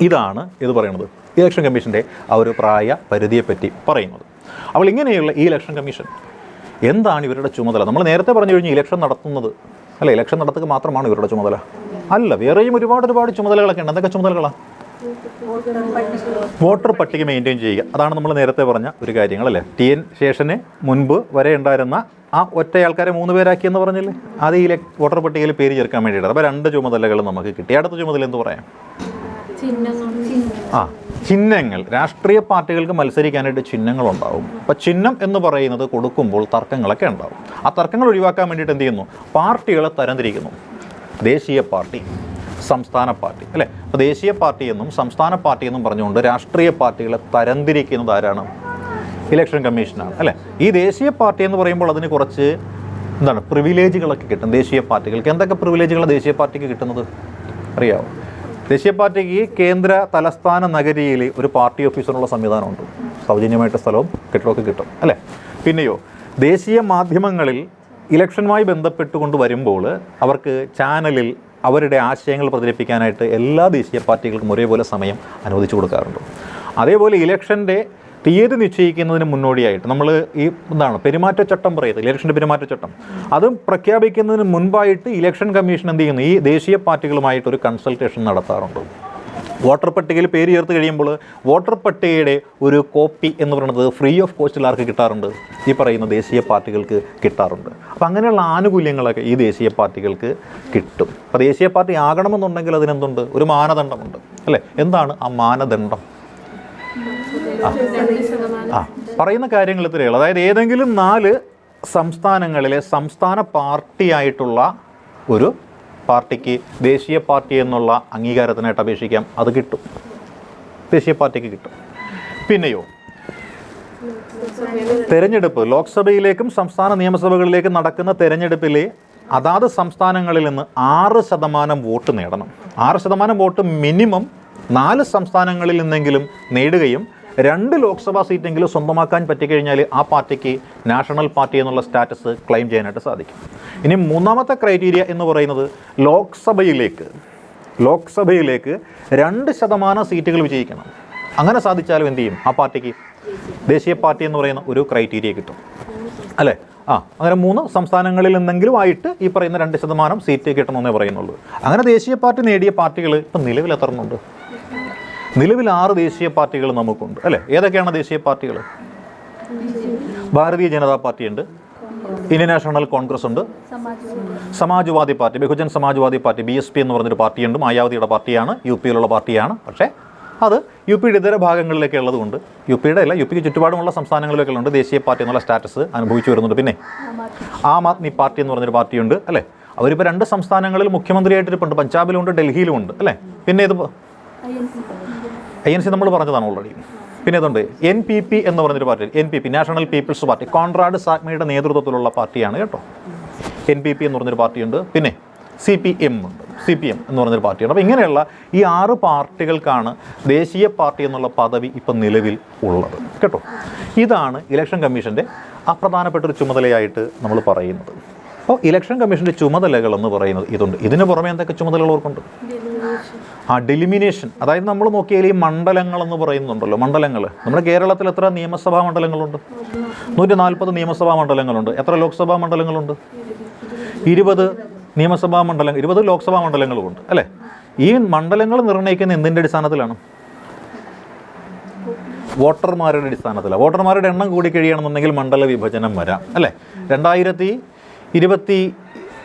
ഇതാണ് ഇത് പറയുന്നത്. ഇലക്ഷൻ കമ്മീഷന്റെ ആ ഒരു പ്രായ പരിധിയെപ്പറ്റി പറയുന്നത്. അപ്പോൾ ഇങ്ങനെയുള്ള ഈ ഇലക്ഷൻ കമ്മീഷൻ എന്താണ് ഇവരുടെ ചുമതല? നമ്മൾ നേരത്തെ പറഞ്ഞു കഴിഞ്ഞാൽ ഇലക്ഷൻ നടത്തുന്നത്. അല്ല ഇലക്ഷൻ നടത്തുക മാത്രമാണ് ഇവരുടെ ചുമതല. അല്ല വേറെയും ഒരുപാട് ഒരുപാട് ചുമതലകളൊക്കെ ഉണ്ട്. എന്തൊക്കെ ചുമതലകളാണ് വോട്ടർ പട്ടിക മെയിന്റെയിൻ ചെയ്യുക. അതാണ് നമ്മൾ നേരത്തെ പറഞ്ഞ ഒരു കാര്യങ്ങളല്ലേ? ടി എൻ ശേഷന് മുൻപ് വരെ ഉണ്ടായിരുന്ന ആ ഒറ്റ ആൾക്കാരെ മൂന്ന് പേരാക്കി എന്ന് പറഞ്ഞില്ലേ? അത് ഈ വോട്ടർ പട്ടികയിൽ പേര് ചേർക്കാൻ വേണ്ടിയിട്ടാണ്. അപ്പോൾ രണ്ട് ചുമതലകൾ നമുക്ക് കിട്ടി. അടുത്ത ചുമതല എന്ന് പറയാം? ആ ചിഹ്നങ്ങൾ. രാഷ്ട്രീയ പാർട്ടികൾക്ക് മത്സരിക്കാനായിട്ട് ചിഹ്നങ്ങൾ ചിഹ്നങ്ങളുണ്ടാവും. അപ്പം ചിഹ്നം എന്ന് പറയുന്നത് കൊടുക്കുമ്പോൾ തർക്കങ്ങളൊക്കെ ഉണ്ടാവും. ആ തർക്കങ്ങൾ ഒഴിവാക്കാൻ വേണ്ടിയിട്ട് എന്ത് ചെയ്യുന്നു? പാർട്ടികളെ തരംതിരിക്കുന്നു. ദേശീയ പാർട്ടി സംസ്ഥാന പാർട്ടി അല്ലേ? അപ്പോൾ ദേശീയ പാർട്ടി എന്നും സംസ്ഥാന പാർട്ടി എന്നും പറഞ്ഞുകൊണ്ട് രാഷ്ട്രീയ പാർട്ടികളെ തരംതിരിക്കുന്നത് ആരാണ്? ഇലക്ഷൻ കമ്മീഷനാണ് അല്ലേ? ഈ ദേശീയ പാർട്ടി എന്ന് പറയുമ്പോൾ അതിന് കുറച്ച് എന്താണ് പ്രിവിലേജുകളൊക്കെ കിട്ടും. ദേശീയ പാർട്ടികൾക്ക്. എന്തൊക്കെ പ്രിവിലേജുകളാണ് ദേശീയ പാർട്ടിക്ക് കിട്ടുന്നത്? അറിയാമോ ദേശീയ പാർട്ടിക്ക് കേന്ദ്ര തലസ്ഥാന നഗരിയിൽ ഒരു പാർട്ടി ഓഫീസിനുള്ള സംവിധാനമുണ്ട്. സൗജന്യമായിട്ട് സ്ഥലവും കെട്ടിടമൊക്കെ കിട്ടും അല്ലേ? പിന്നെയോ ദേശീയ മാധ്യമങ്ങളിൽ ഇലക്ഷനുമായി ബന്ധപ്പെട്ടുകൊണ്ട് വരുമ്പോൾ അവർക്ക് ചാനലിൽ അവരുടെ ആശയങ്ങൾ പ്രചരിപ്പിക്കാനായിട്ട് എല്ലാ ദേശീയ പാർട്ടികൾക്കും ഒരേപോലെ സമയം അനുവദിച്ചു കൊടുക്കാറുണ്ട്. അതേപോലെ ഇലക്ഷന്റെ തീയതി നിശ്ചയിക്കുന്നതിന് മുന്നോടിയായിട്ട് നമ്മൾ ഈ എന്താണ് പെരുമാറ്റച്ചട്ടം പറയുന്നത് ഇലക്ഷന്റെ പെരുമാറ്റച്ചട്ടം. അതും പ്രഖ്യാപിക്കുന്നതിന് മുൻപായിട്ട് ഇലക്ഷൻ കമ്മീഷൻ എന്ത് ചെയ്യുന്നു? ഈ ദേശീയ പാർട്ടികളുമായിട്ട് ഒരു കൺസൾട്ടേഷൻ നടത്താറുണ്ട്. വോട്ടർ പട്ടികയിൽ പേര് ചേർത്ത് കഴിയുമ്പോൾ വോട്ടർ പട്ടികയുടെ ഒരു കോപ്പി എന്ന് പറയുന്നത് ഫ്രീ ഓഫ് കോസ്റ്റിൽ ആർക്ക് കിട്ടാറുണ്ട്. ഈ പറയുന്ന ദേശീയ പാർട്ടികൾക്ക് കിട്ടാറുണ്ട്. അപ്പോൾ അങ്ങനെയുള്ള ആനുകൂല്യങ്ങളൊക്കെ ഈ ദേശീയ പാർട്ടികൾക്ക് കിട്ടും. അപ്പോൾ ദേശീയ പാർട്ടി ആകണമെന്നുണ്ടെങ്കിൽ അതിനെന്തുണ്ട്? ഒരു മാനദണ്ഡമുണ്ട്. അല്ലേ? എന്താണ് ആ മാനദണ്ഡം? ആ. പറയുന്ന കാര്യങ്ങൾ ഇത്രയുള്ളൂ അതായത് ഏതെങ്കിലും നാല് സംസ്ഥാനങ്ങളിലെ സംസ്ഥാന പാർട്ടിയായിട്ടുള്ള ഒരു പാർട്ടിക്ക് ദേശീയ പാർട്ടി എന്നുള്ള അംഗീകാരത്തിനായിട്ട് അപേക്ഷിക്കാം. അത് കിട്ടും. ദേശീയ പാർട്ടിക്ക് കിട്ടും. പിന്നെയോ? തെരഞ്ഞെടുപ്പ്. ലോക്സഭയിലേക്കും സംസ്ഥാന നിയമസഭകളിലേക്കും നടക്കുന്ന തെരഞ്ഞെടുപ്പിലെ അതാത് സംസ്ഥാനങ്ങളിൽ നിന്ന് ആറ് ശതമാനം വോട്ട് നേടണം. ആറ് ശതമാനം വോട്ട് മിനിമം നാല് സംസ്ഥാനങ്ങളിൽ നിന്നെങ്കിലും നേടുകയും രണ്ട് ലോക്സഭാ സീറ്റെങ്കിലും സ്വന്തമാക്കാൻ പറ്റിക്കഴിഞ്ഞാൽ ആ പാർട്ടിക്ക് നാഷണൽ പാർട്ടി എന്നുള്ള സ്റ്റാറ്റസ് ക്ലെയിം ചെയ്യാനായിട്ട് സാധിക്കും. ഇനി മൂന്നാമത്തെ ക്രൈറ്റീരിയ എന്ന് പറയുന്നത് ലോക്സഭയിലേക്ക്. ലോക്സഭയിലേക്ക് രണ്ട് ശതമാനം സീറ്റുകൾ വിജയിക്കണം. അങ്ങനെ സാധിച്ചാലും എന്ത് ചെയ്യും? ആ പാർട്ടിക്ക് ദേശീയ പാർട്ടി എന്ന് പറയുന്ന ഒരു ക്രൈറ്റീരിയ കിട്ടും. അല്ലേ? ആ അങ്ങനെ മൂന്ന് സംസ്ഥാനങ്ങളിൽ നിന്നെങ്കിലും ആയിട്ട് ഈ പറയുന്ന രണ്ട് ശതമാനം സീറ്റ് കിട്ടണമെന്നേ പറയുന്നുള്ളൂ. അങ്ങനെ ദേശീയ പാർട്ടി നേടിയ പാർട്ടികൾ ഇപ്പം നിലവിൽ എത്രണ്ണുണ്ട് നിലവിൽ ആറ് ദേശീയ പാർട്ടികൾ നമുക്കുണ്ട് അല്ലേ? ഏതൊക്കെയാണ് ദേശീയ പാർട്ടികൾ? ഭാരതീയ ജനതാ പാർട്ടിയുണ്ട് ഇന്ത്യൻ നാഷണൽ കോൺഗ്രസ് ഉണ്ട് Samajwadi party Bahujan Samajwadi party B S P എന്ന് പറഞ്ഞൊരു പാർട്ടിയുണ്ട് മായാവതിയുടെ പാർട്ടിയാണ് യു പിയിലുള്ള പാർട്ടിയാണ് പക്ഷേ അത് യു പിയുടെ ഇതര ഭാഗങ്ങളിലൊക്കെ ഉള്ളതുകൊണ്ട് യു പിയുടെ അല്ല യു പിക്ക് ചുറ്റുപാടുമുള്ള സംസ്ഥാനങ്ങളിലൊക്കെ ഉണ്ട് ദേശീയ പാർട്ടി എന്നുള്ള സ്റ്റാറ്റസ് അനുഭവിച്ചു വരുന്നുണ്ട്. പിന്നെ ആം ആദ്മി പാർട്ടി എന്ന് പറഞ്ഞൊരു പാർട്ടിയുണ്ട് അല്ലേ? അവരിപ്പോൾ രണ്ട് സംസ്ഥാനങ്ങളിൽ മുഖ്യമന്ത്രിയായിട്ടിരിപ്പുണ്ട് പഞ്ചാബിലുമുണ്ട് ഡൽഹിയിലുമുണ്ട് അല്ലേ? പിന്നെ ഇത് ഐ എൻ സി നമ്മൾ പറഞ്ഞതാണ് ഓൾറെഡി പിന്നെ ഇതുണ്ട് എൻ പി പി എന്ന് പറഞ്ഞൊരു party N P P National People's Party Conrad സാഗ്മയുടെ നേതൃത്വത്തിലുള്ള പാർട്ടിയാണ് കേട്ടോ. എൻ പി പി എന്ന് പറഞ്ഞൊരു പാർട്ടിയുണ്ട്. പിന്നെ സി പി എം ഉണ്ട്. സി പി എം എന്ന് പറഞ്ഞൊരു പാർട്ടിയുണ്ട് അപ്പോൾ ഇങ്ങനെയുള്ള ഈ ആറ് പാർട്ടികൾക്കാണ് ദേശീയ പാർട്ടി എന്നുള്ള പദവി ഇപ്പം നിലവിൽ ഉള്ളത്. കേട്ടോ. ഇതാണ് ഇലക്ഷൻ കമ്മീഷന്റെ അപ്രധാനപ്പെട്ട ഒരു ചുമതലയായിട്ട് നമ്മൾ പറയുന്നത്. അപ്പോൾ ഇലക്ഷൻ കമ്മീഷന്റെ ചുമതലകൾ എന്ന് പറയുന്നത് ഇതുണ്ട്. ഇതിന് പുറമെ എന്തൊക്കെ ചുമതലകൾ ഓർക്കുണ്ട് ആ ഡെലിമിനേഷൻ അതായത് നമ്മൾ നോക്കിയാൽ ഈ മണ്ഡലങ്ങൾ എന്ന് പറയുന്നുണ്ടല്ലോ മണ്ഡലങ്ങൾ. നമ്മുടെ കേരളത്തിൽ എത്ര നിയമസഭാ മണ്ഡലങ്ങളുണ്ട്? നൂറ്റി നാൽപ്പത് നിയമസഭാ മണ്ഡലങ്ങളുണ്ട്. എത്ര ലോക്സഭാ മണ്ഡലങ്ങളുണ്ട്? ഇരുപത് നിയമസഭാ മണ്ഡലം ഇരുപത് ലോക്സഭാ മണ്ഡലങ്ങളുമുണ്ട് അല്ലേ? ഈ മണ്ഡലങ്ങൾ നിർണയിക്കുന്ന എന്തിന്റെ അടിസ്ഥാനത്തിലാണ്? വോട്ടർമാരുടെ അടിസ്ഥാനത്തിലാണ്. വോട്ടർമാരുടെ എണ്ണം കൂടി കഴിയണമെന്നുണ്ടെങ്കിൽ മണ്ഡല വിഭജനം വരാം അല്ലേ? രണ്ടായിരത്തി ഇരുപത്തി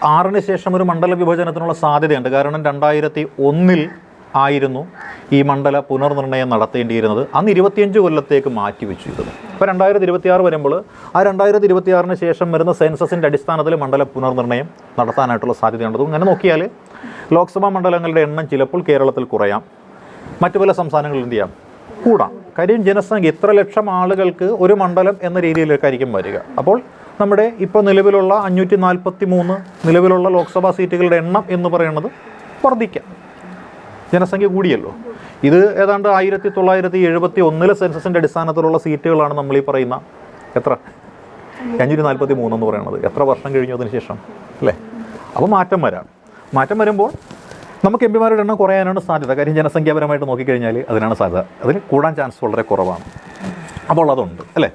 ആറിന് ശേഷം ഒരു മണ്ഡല വിഭജനത്തിനുള്ള സാധ്യതയുണ്ട്. കാരണം രണ്ടായിരത്തി ഒന്നിൽ ആയിരുന്നു ഈ മണ്ഡല പുനർനിർണയം നടത്തേണ്ടിയിരുന്നത്. അന്ന് ഇരുപത്തിയഞ്ച് കൊല്ലത്തേക്ക് മാറ്റിവെച്ചു ഇത് ഇപ്പോൾ രണ്ടായിരത്തി ഇരുപത്തിയാറ് വരുമ്പോൾ ആ രണ്ടായിരത്തി ഇരുപത്തിയാറിന് ശേഷം വരുന്ന സെൻസസിന്റെ അടിസ്ഥാനത്തിൽ മണ്ഡല പുനർനിർണയം നടത്താനായിട്ടുള്ള സാധ്യതയുണ്ട് അങ്ങനെ നോക്കിയാൽ ലോക്സഭാ മണ്ഡലങ്ങളുടെ എണ്ണം ചിലപ്പോൾ കേരളത്തിൽ കുറയാം. മറ്റു പല സംസ്ഥാനങ്ങളിൽ എന്ത് ചെയ്യാം? കൂടാം. കാര്യം ജനസംഖ്യ ഇത്ര ലക്ഷം ആളുകൾക്ക് ഒരു മണ്ഡലം എന്ന രീതിയിലേക്കായിരിക്കും വരിക. അപ്പോൾ നമ്മുടെ ഇപ്പോൾ നിലവിലുള്ള അഞ്ഞൂറ്റി നാൽപ്പത്തി മൂന്ന് നിലവിലുള്ള ലോക്സഭാ സീറ്റുകളുടെ എണ്ണം എന്ന് പറയുന്നത് വർദ്ധിക്കാം. ജനസംഖ്യ കൂടിയല്ലോ. ഇത് ഏതാണ്ട് ആയിരത്തി തൊള്ളായിരത്തി എഴുപത്തി ഒന്നിലെ സെൻസസിന്റെ അടിസ്ഥാനത്തിലുള്ള സീറ്റുകളാണ് നമ്മൾ ഈ പറയുന്ന. എത്ര? അഞ്ഞൂറ്റി നാൽപ്പത്തി മൂന്നെന്ന് പറയുന്നത് എത്ര വർഷം കഴിഞ്ഞു അതിന് ശേഷം? അല്ലേ? അപ്പോൾ മാറ്റം വരാം. മാറ്റം വരുമ്പോൾ നമുക്ക് എം പിമാരുടെ എണ്ണം കുറയാനാണ് സാധ്യത. കാര്യം ജനസംഖ്യാപരമായിട്ട് നോക്കിക്കഴിഞ്ഞാൽ അതിനാണ് സാധ്യത. അതിന് കൂടാൻ ചാൻസ് വളരെ കുറവാണ്. അപ്പോൾ അതുണ്ട്. അല്ലേ?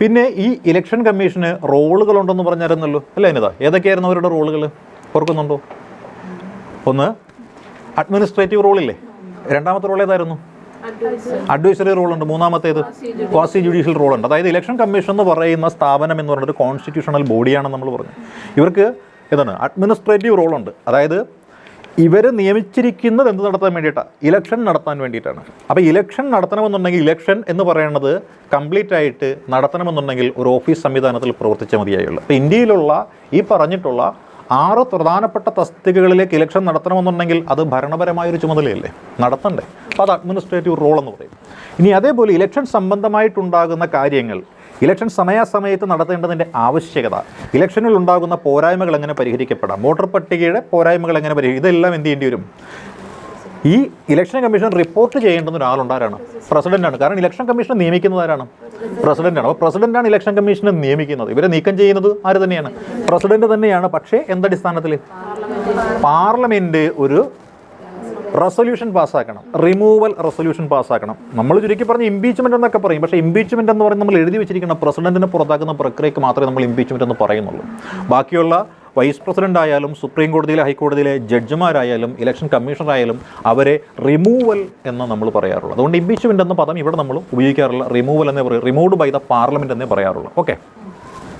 പിന്നെ ഈ ഇലക്ഷൻ കമ്മീഷന് റോളുകളുണ്ടെന്ന് പറഞ്ഞായിരുന്നല്ലോ. അല്ലേ അനിത? ഏതൊക്കെയായിരുന്നു അവരുടെ റോളുകൾ? ഓർക്കുന്നുണ്ടോ? ഒന്ന് അഡ്മിനിസ്ട്രേറ്റീവ് റോളില്ലേ? രണ്ടാമത്തെ റോൾ ഏതായിരുന്നു? അഡ്വൈസറി റോൾ ഉണ്ട് മൂന്നാമത്തേത് ക്വാസി ജുഡീഷ്യൽ ഉണ്ട് അതായത് ഇലക്ഷൻ കമ്മീഷൻ എന്ന് പറയുന്ന സ്ഥാപനം എന്ന് പറയുന്നത് കോൺസ്റ്റിറ്റ്യൂഷണൽ ബോഡിയാണെന്ന് നമ്മൾ പറഞ്ഞു. ഇവർക്ക് എന്താണ്? അഡ്മിനിസ്ട്രേറ്റീവ് റോൾ ഉണ്ട്. അതായത് ഇവർ നിയമിച്ചിരിക്കുന്നത് എന്ത് നടത്താൻ വേണ്ടിയിട്ടാണ് ഇലക്ഷൻ നടത്താൻ വേണ്ടിയിട്ടാണ്. അപ്പോൾ ഇലക്ഷൻ നടത്തണമെന്നുണ്ടെങ്കിൽ ഇലക്ഷൻ എന്ന് പറയുന്നത് കംപ്ലീറ്റ് ആയിട്ട് നടത്തണമെന്നുണ്ടെങ്കിൽ ഒരു ഓഫീസ് സംവിധാനത്തിൽ പ്രവർത്തിച്ച മതിയായുള്ളൂ. അപ്പോൾ ഇന്ത്യയിലുള്ള ഈ പറഞ്ഞിട്ടുള്ള ആറ് പ്രധാനപ്പെട്ട തസ്തികകളിലേക്ക് ഇലക്ഷൻ നടത്തണമെന്നുണ്ടെങ്കിൽ അത് ഭരണപരമായൊരു ചുമതലയല്ലേ? നടത്തണ്ടേ. അപ്പോൾ അത് അഡ്മിനിസ്ട്രേറ്റീവ് റോൾ എന്ന് പറയും. ഇനി അതേപോലെ ഇലക്ഷൻ സംബന്ധമായിട്ടുണ്ടാകുന്ന കാര്യങ്ങൾ ഇലക്ഷൻ സമയാസമയത്ത് നടത്തേണ്ടതിന്റെ ആവശ്യകത ഇലക്ഷനിൽ ഉണ്ടാകുന്ന പോരായ്മകൾ എങ്ങനെ പരിഹരിക്കപ്പെടാം വോട്ടർ പട്ടികയുടെ പോരായ്മകൾ എങ്ങനെ പരിഹരിക്കും ഇതെല്ലാം എന്ത് ചെയ്യേണ്ടി വരും? ഈ ഇലക്ഷൻ കമ്മീഷൻ റിപ്പോർട്ട് ചെയ്യേണ്ടുന്ന ഒരാളുണ്ടാരാണ്? പ്രസിഡന്റാണ്. കാരണം ഇലക്ഷൻ കമ്മീഷൻ നിയമിക്കുന്നത് ആരാണ്? പ്രസിഡന്റാണ്. അപ്പോൾ പ്രസിഡന്റാണ് ഇലക്ഷൻ കമ്മീഷനെ നിയമിക്കുന്നത്. ഇവരെ നീക്കം ചെയ്യുന്നത് ആര് തന്നെയാണ്? പ്രസിഡന്റ് തന്നെയാണ്. പക്ഷേ എന്തടിസ്ഥാനത്തിൽ പാർലമെന്റ് ഒരു റെസൊല്യൂഷൻ പാസ്സാക്കണം. റിമൂവൽ റെസൊല്യൂഷൻ പാസ്സാക്കണം. നമ്മൾ ചുരുക്കി പറഞ്ഞ് ഇംപീച്ച്മെന്റ് എന്നൊക്കെ പറയും. പക്ഷേ ഇംപീച്ച്മെന്റ് എന്ന് പറയുന്നത് നമ്മൾ എഴുതി വെച്ചിരിക്കുന്ന പ്രസിഡന്റിനെ പുറത്താക്കുന്ന പ്രക്രിയക്ക് മാത്രമേ നമ്മൾ ഇംപീച്ച്മെന്റ് എന്ന് പറയുന്നുള്ളൂ. ബാക്കിയുള്ള വൈസ് പ്രസിഡന്റ് ആയാലും സുപ്രീം കോടതിയിലെ ഹൈക്കോടതിയിലെ ജഡ്ജിമാരായാലും ഇലക്ഷൻ കമ്മീഷണറായാലും അവരെ റിമൂവൽ എന്ന് നമ്മൾ പറയാറുള്ളൂ. അതുകൊണ്ട് ഇംപീച്ച്മെന്റ് എന്ന പദം ഇവിടെ നമ്മൾ ഉപയോഗിക്കാറില്ല. റിമൂവൽ എന്നേ പറയും റിമൂവ്ഡ് ബൈ ദ പാർലമെന്റ് എന്നേ പറയാറുള്ളൂ. ഓക്കെ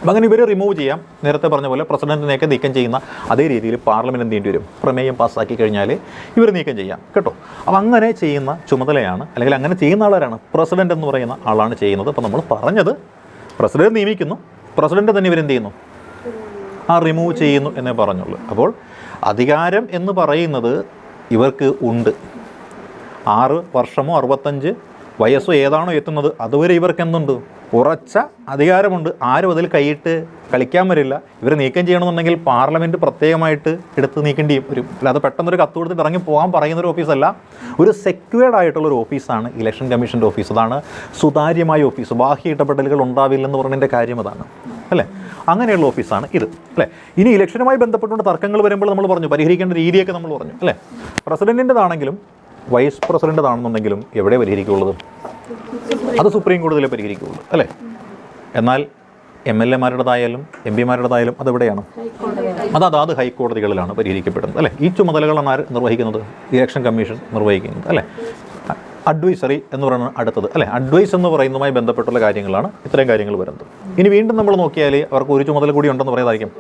അപ്പം അങ്ങനെ ഇവരെ റിമൂവ് ചെയ്യാം. നേരത്തെ പറഞ്ഞ പോലെ പ്രസിഡന്റിനെയൊക്കെ നീക്കം ചെയ്യുന്ന അതേ രീതിയിൽ പാർലമെന്റ് എന്ത് ചെയ്യേണ്ടി വരും? പ്രമേയം പാസ്സാക്കി കഴിഞ്ഞാൽ ഇവർ നീക്കം ചെയ്യാം. കേട്ടോ? അപ്പം അങ്ങനെ ചെയ്യുന്ന ചുമതലയാണ് അല്ലെങ്കിൽ അങ്ങനെ ചെയ്യുന്ന ആളാരാണ്? പ്രസിഡന്റ് എന്ന് പറയുന്ന ആളാണ് ചെയ്യുന്നത്. അപ്പോൾ നമ്മൾ പറഞ്ഞത് പ്രസിഡന്റ് നിയമിക്കുന്നു. പ്രസിഡന്റ് തന്നെ ഇവരെന്ത് ചെയ്യുന്നു? ആ റിമൂവ് ചെയ്യുന്നു എന്നേ പറഞ്ഞുള്ളൂ. അപ്പോൾ അധികാരം എന്ന് പറയുന്നത് ഇവർക്ക് ഉണ്ട്. ആറ് വർഷമോ അറുപത്തഞ്ച് വയസ്സോ ഏതാണോ എത്തുന്നത് അതുവരെ ഇവർക്ക് എന്തുണ്ട് ഉറച്ച അധികാരമുണ്ട്. ആരും അതിൽ കൈയിട്ട് കളിക്കാൻ വരില്ല. ഇവർ നീക്കം ചെയ്യണമെന്നുണ്ടെങ്കിൽ പാർലമെന്റ് പ്രത്യേകമായിട്ട് എടുത്ത് നീക്കേണ്ടി വരും. അല്ലാതെ പെട്ടെന്നൊരു കത്ത് കൊടുത്തിട്ട് ഇറങ്ങി പോകാൻ പറയുന്നൊരു ഓഫീസല്ല. ഒരു സെക്യൂർഡ് ആയിട്ടുള്ള ഒരു ഓഫീസാണ് ഇലക്ഷൻ കമ്മീഷന്റെ ഓഫീസ്. അതാണ് സുതാര്യമായ ഓഫീസ്. ബാഹ്യ ഇടപെടലുകൾ ഉണ്ടാവില്ലെന്ന് പറഞ്ഞതിന്റെ കാര്യം അതാണ്. അല്ലേ? അങ്ങനെയുള്ള ഓഫീസാണ് ഇത് അല്ലേ? ഇനി ഇലക്ഷനുമായി ബന്ധപ്പെട്ടുകൊണ്ട് തർക്കങ്ങൾ വരുമ്പോൾ നമ്മൾ പറഞ്ഞു പരിഹരിക്കേണ്ട രീതിയൊക്കെ നമ്മൾ പറഞ്ഞു അല്ലേ? പ്രസിഡന്റിന്റെതാണെങ്കിലും വൈസ് പ്രസിഡന്റെതാണെന്നുണ്ടെങ്കിലും എവിടെ പരിഹരിക്കുള്ളത്? അത് സുപ്രീം കോടതിയിലെ പരിഹരിക്കുകയുള്ളൂ അല്ലേ? എന്നാൽ എം എൽ എമാരുടേതായാലും എം പിമാരുടേതായാലും അതെവിടെയാണ്? അത് അതാത് ഹൈക്കോടതികളിലാണ് പരിഹരിക്കപ്പെടുന്നത് അല്ലേ? ഈ ചുമതലകളാണ് ആര് നിർവഹിക്കുന്നത്? ഇലക്ഷൻ കമ്മീഷൻ നിർവഹിക്കുന്നത് അല്ലേ? അഡ്വൈസറി എന്ന് പറയുന്നത് അടുത്തത് അല്ലെ? അഡ്വൈസ് എന്ന് പറയുന്നതുമായി ബന്ധപ്പെട്ടുള്ള കാര്യങ്ങളാണ് ഇത്രയും കാര്യങ്ങൾ വരുന്നത്. ഇനി വീണ്ടും നമ്മൾ നോക്കിയാൽ അവർക്ക് ഒരു ചുമതല കൂടി ഉണ്ടെന്ന് പറയുന്നതായിരിക്കും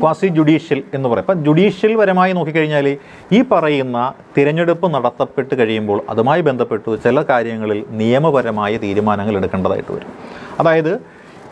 ക്വാസി ജുഡീഷ്യൽ എന്ന് പറയും. അപ്പം ജുഡീഷ്യൽ പരമായി നോക്കിക്കഴിഞ്ഞാൽ ഈ പറയുന്ന തിരഞ്ഞെടുപ്പ് നടത്തപ്പെട്ട് കഴിയുമ്പോൾ അതുമായി ബന്ധപ്പെട്ട് ചില കാര്യങ്ങളിൽ നിയമപരമായ തീരുമാനങ്ങൾ എടുക്കേണ്ടതായിട്ട് വരും. അതായത്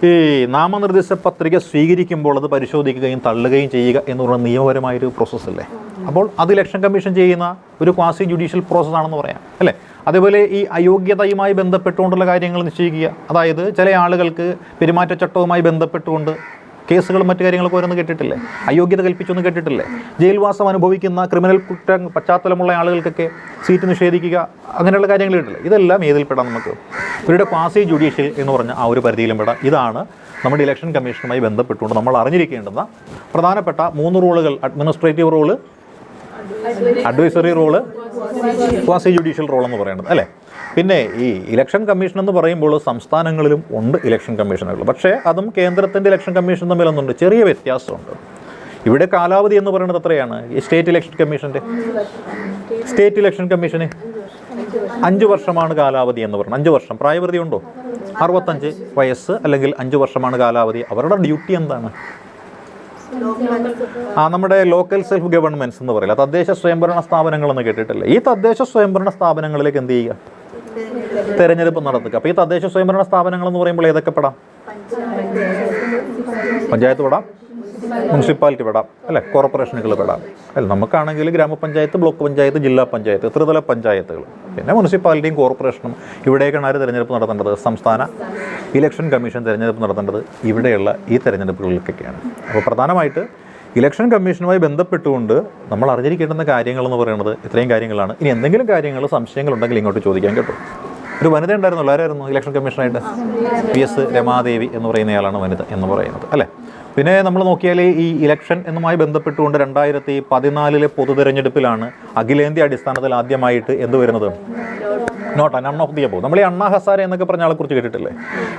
ഈ നാമനിർദ്ദേശ പത്രിക സ്വീകരിക്കുമ്പോൾ അത് പരിശോധിക്കുകയും തള്ളുകയും ചെയ്യുക എന്ന് പറയുന്ന നിയമപരമായൊരു പ്രോസസ്സല്ലേ അപ്പോൾ അത് ഇലക്ഷൻ കമ്മീഷൻ ചെയ്യുന്ന ഒരു ക്വാസി ജുഡീഷ്യൽ പ്രോസസ്സാണെന്ന് പറയാം അല്ലേ? അതേപോലെ ഈ അയോഗ്യതയുമായി ബന്ധപ്പെട്ടുകൊണ്ടുള്ള കാര്യങ്ങൾ നിശ്ചയിക്കുക. അതായത് ചില ആളുകൾക്ക് പെരുമാറ്റച്ചട്ടവുമായി ബന്ധപ്പെട്ടുകൊണ്ട് കേസുകളും മറ്റു കാര്യങ്ങളൊക്കെ ഓരോന്ന് കേട്ടിട്ടില്ലേ? അയോഗ്യത കൽപ്പിച്ചൊന്നും കേട്ടിട്ടില്ലേ? ജയിൽവാസം അനുഭവിക്കുന്ന ക്രിമിനൽ കുറ്റ പശ്ചാത്തലമുള്ള ആളുകൾക്കൊക്കെ സീറ്റ് നിഷേധിക്കുക അങ്ങനെയുള്ള കാര്യങ്ങൾ കേട്ടില്ലേ ഇതെല്ലാം ഏതിൽപ്പെടാം നമുക്ക്? ഇവരുടെ ക്വാസി ജുഡീഷ്യൽ എന്ന് പറഞ്ഞ ആ ഒരു പരിധിയിലും പെടാം. ഇതാണ് നമ്മുടെ ഇലക്ഷൻ കമ്മീഷനുമായി ബന്ധപ്പെട്ടുകൊണ്ട് നമ്മൾ അറിഞ്ഞിരിക്കേണ്ടുന്ന പ്രധാനപ്പെട്ട മൂന്ന് റോളുകൾ. Administrative role advisory role quasi judicial role എന്ന് പറയുന്നത് അല്ലേ? പിന്നെ ഈ ഇലക്ഷൻ കമ്മീഷൻ എന്ന് പറയുമ്പോൾ സംസ്ഥാനങ്ങളിലും ഉണ്ട് ഇലക്ഷൻ കമ്മീഷനുകൾ പക്ഷേ അതും കേന്ദ്രത്തിന്റെ ഇലക്ഷൻ കമ്മീഷൻ തമ്മിലൊന്നുണ്ട്. ചെറിയ വ്യത്യാസമുണ്ട്. ഇവിടെ കാലാവധി എന്ന് പറയുന്നത് എത്രയാണ്? സ്റ്റേറ്റ് ഇലക്ഷൻ കമ്മീഷന്റെ സ്റ്റേറ്റ് ഇലക്ഷൻ കമ്മീഷന് അഞ്ച് വർഷമാണ് കാലാവധി എന്ന് പറയുന്നത് അഞ്ച് വർഷം. പ്രായപരിധി ഉണ്ടോ? അറുപത്തഞ്ച് വയസ്സ് അല്ലെങ്കിൽ അഞ്ച് വർഷമാണ് കാലാവധി. അവരുടെ ഡ്യൂട്ടി എന്താണ്? ആ നമ്മുടെ ലോക്കൽ സെൽഫ് ഗവൺമെന്റ്സ് എന്ന് പറയില്ല? തദ്ദേശ സ്വയംഭരണ സ്ഥാപനങ്ങളൊന്നും കേട്ടിട്ടില്ലേ? ഈ തദ്ദേശ സ്വയംഭരണ സ്ഥാപനങ്ങളിലേക്ക് എന്ത് ചെയ്യുക? തെരഞ്ഞെടുപ്പ് നടത്തുക. അപ്പോൾ ഈ തദ്ദേശ സ്വയംഭരണ സ്ഥാപനങ്ങൾ എന്ന് പറയുമ്പോൾ ഏതൊക്കെ പെടാം? പഞ്ചായത്ത് പെടാം. മുനിസിപ്പാലിറ്റി പെടാം. അല്ലെ? കോർപ്പറേഷനുകൾ പെടാം. അല്ല നമുക്കാണെങ്കിൽ ഗ്രാമപഞ്ചായത്ത് ബ്ലോക്ക് പഞ്ചായത്ത് ജില്ലാ പഞ്ചായത്ത് ത്രിതല പഞ്ചായത്തുകൾ. പിന്നെ മുനിസിപ്പാലിറ്റിയും കോർപ്പറേഷനും. ഇവിടേക്കാണ് ആര് തിരഞ്ഞെടുപ്പ് നടത്തേണ്ടത്? സംസ്ഥാന ഇലക്ഷൻ കമ്മീഷൻ തിരഞ്ഞെടുപ്പ് നടത്തേണ്ടത് ഇവിടെയുള്ള ഈ തിരഞ്ഞെടുപ്പുകളിലേക്കൊക്കെയാണ്. അപ്പോൾ പ്രധാനമായിട്ട് ഇലക്ഷൻ കമ്മീഷനുമായി ബന്ധപ്പെട്ടുകൊണ്ട് നമ്മൾ അറിഞ്ഞിരിക്കേണ്ടുന്ന കാര്യങ്ങൾ എന്ന് പറയുന്നത് ഇത്രയും കാര്യങ്ങളാണ്. ഇനി എന്തെങ്കിലും കാര്യങ്ങൾ സംശയങ്ങളുണ്ടെങ്കിൽ ഇങ്ങോട്ട് ചോദിക്കാൻ കേട്ടോ. ഒരു വനിത ഉണ്ടായിരുന്നു ആരായിരുന്നു ഇലക്ഷൻ കമ്മീഷനായിട്ട്? പി എസ് രമാദേവി എന്ന് പറയുന്നയാളാണ് വനിത എന്ന് പറയുന്നത്. അല്ലേ? പിന്നെ നമ്മൾ നോക്കിയാൽ ഈ ഇലക്ഷൻ എന്നുമായി ബന്ധപ്പെട്ടുകൊണ്ട് രണ്ടായിരത്തി പതിനാലിലെ പൊതു തിരഞ്ഞെടുപ്പിലാണ് അഖിലേന്ത്യാ അടിസ്ഥാനത്തിൽ ആദ്യമായിട്ട് എന്ത് വരുന്നത്? Note none of the above നമ്മൾ ഈ അണ്ണാ ഹസാരെ എന്നൊക്കെ പറഞ്ഞ ആളെ കുറിച്ച് കേട്ടിട്ടില്ലേ?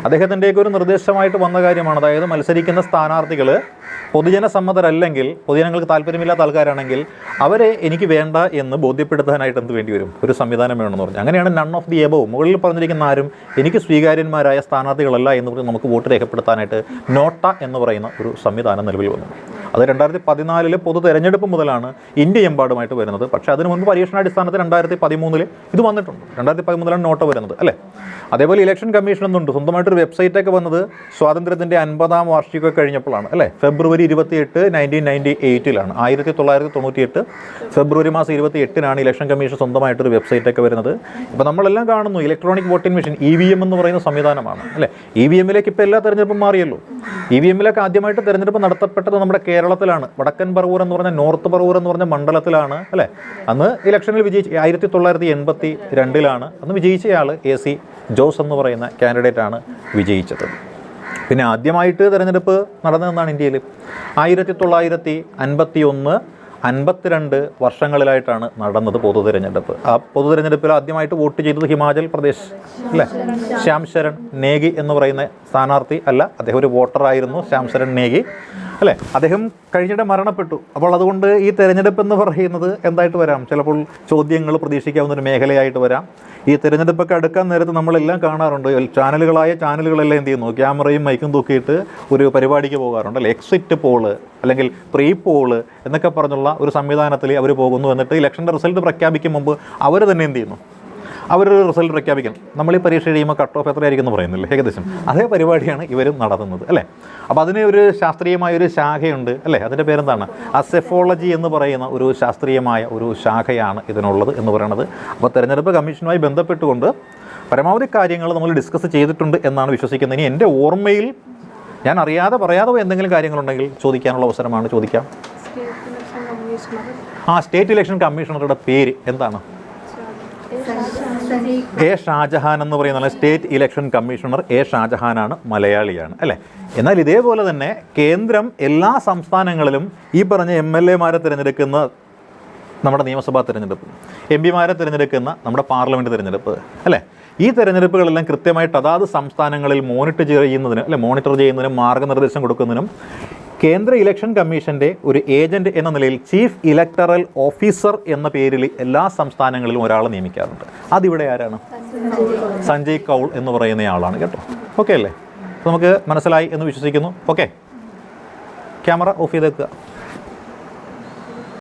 അദ്ദേഹത്തിന്റെയൊക്കെ ഒരു നിർദ്ദേശമായിട്ട് വന്ന കാര്യമാണ്. അതായത് മത്സരിക്കുന്ന സ്ഥാനാർത്ഥികൾ പൊതുജന സമ്മതരല്ലെങ്കിൽ പൊതുജനങ്ങൾക്ക് താല്പര്യമില്ലാത്ത ആൾക്കാരാണെങ്കിൽ അവരെ എനിക്ക് വേണ്ട എന്ന് ബോധ്യപ്പെടുത്താനായിട്ട് എന്ത് വേണ്ടി വരും? ഒരു സംവിധാനം വേണമെന്ന് പറഞ്ഞു. അങ്ങനെയാണ് നൺ ഓഫ് ദി എബോ മുകളിൽ പറഞ്ഞിരിക്കുന്ന ആരും എനിക്ക് സ്വീകാര്യന്മാരായ സ്ഥാനാർത്ഥികളല്ല എന്ന് പറഞ്ഞ് നമുക്ക് വോട്ട് രേഖപ്പെടുത്താനായിട്ട് നോട്ട എന്ന് പറയുന്ന ഒരു സംവിധാനം നിലവിൽ വന്നു. അത് രണ്ടായിരത്തി പതിനാലിലെ പൊതു തെരഞ്ഞെടുപ്പ് മുതലാണ് ഇന്ത്യ എമ്പാടുമായിട്ട് വരുന്നത്. പക്ഷേ അതിനു മുൻപ് പരീക്ഷണാടിസ്ഥാനത്തിൽ രണ്ടായിരത്തി പതിമൂന്നിൽ ഇത് വന്നിട്ടുണ്ട്. രണ്ടായിരത്തി പതിമൂന്നിലാണ് നോട്ട് വരുന്നത് അല്ലേ? അതേപോലെ ഇലക്ഷൻ കമ്മീഷൻ എന്നുണ്ട് സ്വന്തമായിട്ടൊരു വെബ്സൈറ്റൊക്കെ വന്നത് സ്വാതന്ത്ര്യത്തിന്റെ അൻപതാം വാർഷികമൊക്കെ കഴിഞ്ഞപ്പോഴാണ് അല്ലേ? ഫെബ്രുവരി ഇരുപത്തി എട്ട് നയന്റീൻ നയന്റി എയ്റ്റിലാണ്. ആയിരത്തി തൊള്ളായിരത്തി തൊണ്ണൂറ്റി എട്ട് ഫെബ്രുവരി മാസം ഇരുപത്തി എട്ടിനാണ് ഇലക്ഷൻ കമ്മീഷൻ സ്വന്തമായിട്ടൊരു വെബ്സൈറ്റൊക്കെ വരുന്നത്. ഇപ്പോൾ നമ്മളെല്ലാം കാണുന്നു electronic voting machine E V M എന്ന് പറയുന്ന സംവിധാനമാണ് അല്ലേ? ഇ വി എമ്മിലേക്ക് ഇപ്പോൾ എല്ലാ തെരഞ്ഞെടുപ്പും മാറിയല്ലോ. ഇ വി എമ്മിലൊക്കെ ആദ്യമായിട്ട് തെരഞ്ഞെടുപ്പ് നടത്തപ്പെട്ടത് നമ്മുടെ കേരളത്തിലാണ്. വടക്കൻ പറവൂർ എന്ന് പറഞ്ഞ നോർത്ത് പറവൂർ എന്ന് പറഞ്ഞ മണ്ഡലത്തിലാണ് അല്ലേ? അന്ന് ഇലക്ഷനിൽ വിജയിച്ച ആയിരത്തി തൊള്ളായിരത്തി എൺപത്തി രണ്ടിലാണ് അന്ന് വിജയിച്ചയാൾ എ സി ജോസ് എന്ന് പറയുന്ന കാൻഡിഡേറ്റ് ആണ് വിജയിച്ചത്. പിന്നെ ആദ്യമായിട്ട് തിരഞ്ഞെടുപ്പ് നടന്നതെന്നാണ് ഇന്ത്യയിൽ? ആയിരത്തി തൊള്ളായിരത്തി അൻപത്തി ഒന്ന് അൻപത്തിരണ്ട് വർഷങ്ങളിലായിട്ടാണ് നടന്നത് പൊതു തിരഞ്ഞെടുപ്പ് ആ പൊതു തിരഞ്ഞെടുപ്പിൽ ആദ്യമായിട്ട് വോട്ട് ചെയ്തത് ഹിമാചൽ പ്രദേശ് അല്ലേ? ശ്യാം ശരൺ നേഗി എന്ന് പറയുന്ന സ്ഥാനാർത്ഥി അല്ല അദ്ദേഹം ഒരു വോട്ടറായിരുന്നു ശ്യാം ശരൺ നേഗി അല്ലേ? അദ്ദേഹം കഴിഞ്ഞിടെ മരണപ്പെട്ടു. അപ്പോൾ അതുകൊണ്ട് ഈ തെരഞ്ഞെടുപ്പ് എന്ന് പറയുന്നത് എന്തായിട്ട് വരാം? ചിലപ്പോൾ ചോദ്യങ്ങൾ പ്രതീക്ഷിക്കാവുന്ന ഒരു മേഖലയായിട്ട് വരാം. ഈ തിരഞ്ഞെടുപ്പൊക്കെ അടുക്കാൻ നേരത്ത് നമ്മളെല്ലാം കാണാറുണ്ട്. ചാനലുകളായ ചാനലുകളെല്ലാം എന്ത് ചെയ്യുന്നു? ക്യാമറയും മൈക്കും തൂക്കിയിട്ട് ഒരു പരിപാടിക്ക് പോകാറുണ്ട്. അല്ലെ? എക്സിറ്റ് പോൾ അല്ലെങ്കിൽ പ്രീ പോൾ എന്നൊക്കെ പറഞ്ഞുള്ള ഒരു സംവിധാനത്തിൽ അവർ പോകുന്നു. എന്നിട്ട് ഇലക്ഷന്റെ റിസൾട്ട് പ്രഖ്യാപിക്കും മുമ്പ് അവർ തന്നെ എന്ത് ചെയ്യുന്നു? അവരൊരു റിസൾട്ട് പ്രഖ്യാപിക്കണം നമ്മൾ ഈ പരീക്ഷ കഴിയുമ്പോൾ കട്ട് ഓഫ് എത്രയായിരിക്കും എന്ന് പറയുന്നില്ലേ? ഏകദേശം. അതേ പരിപാടിയാണ് ഇവരും നടത്തുന്നത് അല്ലേ? അപ്പോൾ അതിന് ഒരു ശാസ്ത്രീയമായ ഒരു ശാഖയുണ്ട് അല്ലേ? അതിന്റെ പേരെന്താണ്? അസെഫോളജി എന്ന് പറയുന്ന ഒരു ശാസ്ത്രീയമായ ഒരു ശാഖയാണ് ഇതിനുള്ളത് എന്ന് പറയുന്നത് അപ്പോൾ തെരഞ്ഞെടുപ്പ് കമ്മീഷനുമായി ബന്ധപ്പെട്ടുകൊണ്ട് പരമാവധി കാര്യങ്ങൾ നമ്മൾ ഡിസ്കസ് ചെയ്തിട്ടുണ്ട് എന്നാണ് വിശ്വസിക്കുന്നത്. ഇനി എന്റെ ഓർമ്മയിൽ ഞാൻ അറിയാതെ പറയാതെ പോയ എന്തെങ്കിലും കാര്യങ്ങളുണ്ടെങ്കിൽ ചോദിക്കാനുള്ള അവസരമാണ് ചോദിക്കാം. ആ സ്റ്റേറ്റ് ഇലക്ഷൻ കമ്മീഷണറുടെ പേര് എന്താണ്? എ ഷാജഹാൻ എന്ന് പറയുന്ന സ്റ്റേറ്റ് ഇലക്ഷൻ കമ്മീഷണർ എ ഷാജഹാനാണ് മലയാളിയാണ് അല്ലേ? എന്നാൽ ഇതേപോലെ തന്നെ കേന്ദ്രം എല്ലാ സംസ്ഥാനങ്ങളിലും ഈ പറഞ്ഞ എം എൽ എമാരെ തിരഞ്ഞെടുക്കുന്ന നമ്മുടെ നിയമസഭാ തിരഞ്ഞെടുപ്പ് എം പിമാരെ തിരഞ്ഞെടുക്കുന്ന നമ്മുടെ പാർലമെന്റ് തിരഞ്ഞെടുപ്പ് അല്ലേ? ഈ തെരഞ്ഞെടുപ്പുകളെല്ലാം കൃത്യമായിട്ട് അതാത് സംസ്ഥാനങ്ങളിൽ മോണിറ്റർ ചെയ്യുന്നതിന് അല്ലെ മോണിറ്റർ ചെയ്യുന്നതിനും മാർഗനിർദ്ദേശം കൊടുക്കുന്നതിനും കേന്ദ്ര ഇലക്ഷൻ കമ്മീഷന്റെ ഒരു ഏജന്റ് എന്ന നിലയിൽ ചീഫ് ഇലക്ടറൽ ഓഫീസർ എന്ന പേരിൽ എല്ലാ സംസ്ഥാനങ്ങളിലും ഒരാളെ നിയമിക്കാറുണ്ട്. അതിവിടെ ആരാണ്? സഞ്ജയ് കൗൾ എന്ന് പറയുന്ന ആളാണ് കേട്ടോ. ഓക്കെ അല്ലേ? നമുക്ക് മനസ്സിലായി എന്ന് വിശ്വസിക്കുന്നു. ഓക്കെ. ക്യാമറ ഓഫ് ചെയ്തേക്കുക.